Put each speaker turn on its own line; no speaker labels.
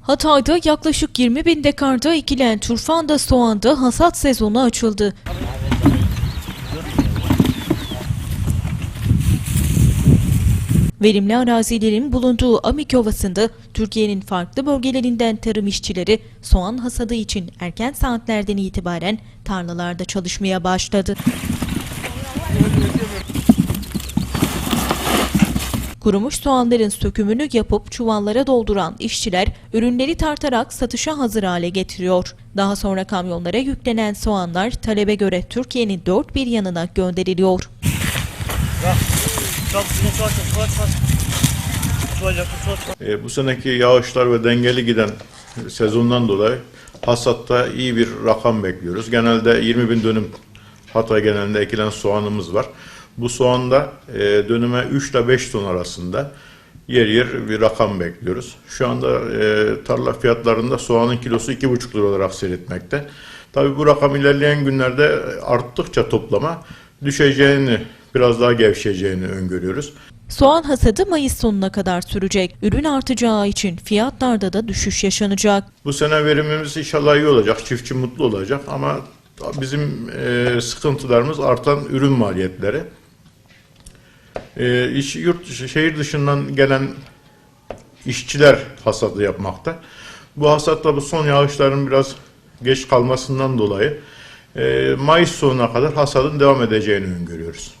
Hatay'da yaklaşık 20 bin dekarda ekilen turfanda soğanda hasat sezonu açıldı. Verimli arazilerin bulunduğu Amik Ovası'nda Türkiye'nin farklı bölgelerinden tarım işçileri soğan hasadı için erken saatlerden itibaren tarlalarda çalışmaya başladı. Kurumuş soğanların sökümünü yapıp çuvallara dolduran işçiler ürünleri tartarak satışa hazır hale getiriyor. Daha sonra kamyonlara yüklenen soğanlar talebe göre Türkiye'nin dört bir yanına gönderiliyor.
E, bu seneki yağışlar ve dengeli giden sezondan dolayı hasatta iyi bir rakam bekliyoruz. Genelde 20 bin dönüm Hatay genelinde ekilen soğanımız var. Bu soğanda e, dönüme 3 ile 5 ton arasında yer yer bir rakam bekliyoruz. Şu anda e, tarla fiyatlarında soğanın kilosu 2,5 lira olarak seyretmekte. Tabii bu rakam ilerleyen günlerde arttıkça toplama düşeceğini, biraz daha gevşeyeceğini öngörüyoruz.
Soğan hasadı Mayıs sonuna kadar sürecek. Ürün artacağı için fiyatlarda da düşüş yaşanacak.
Bu sene verimimiz inşallah iyi olacak, çiftçi mutlu olacak ama bizim e, sıkıntılarımız artan ürün maliyetleri. E, iş, yurt şehir dışından gelen işçiler hasadı yapmakta. Bu hasatta bu son yağışların biraz geç kalmasından dolayı e, Mayıs sonuna kadar hasadın devam edeceğini öngörüyoruz.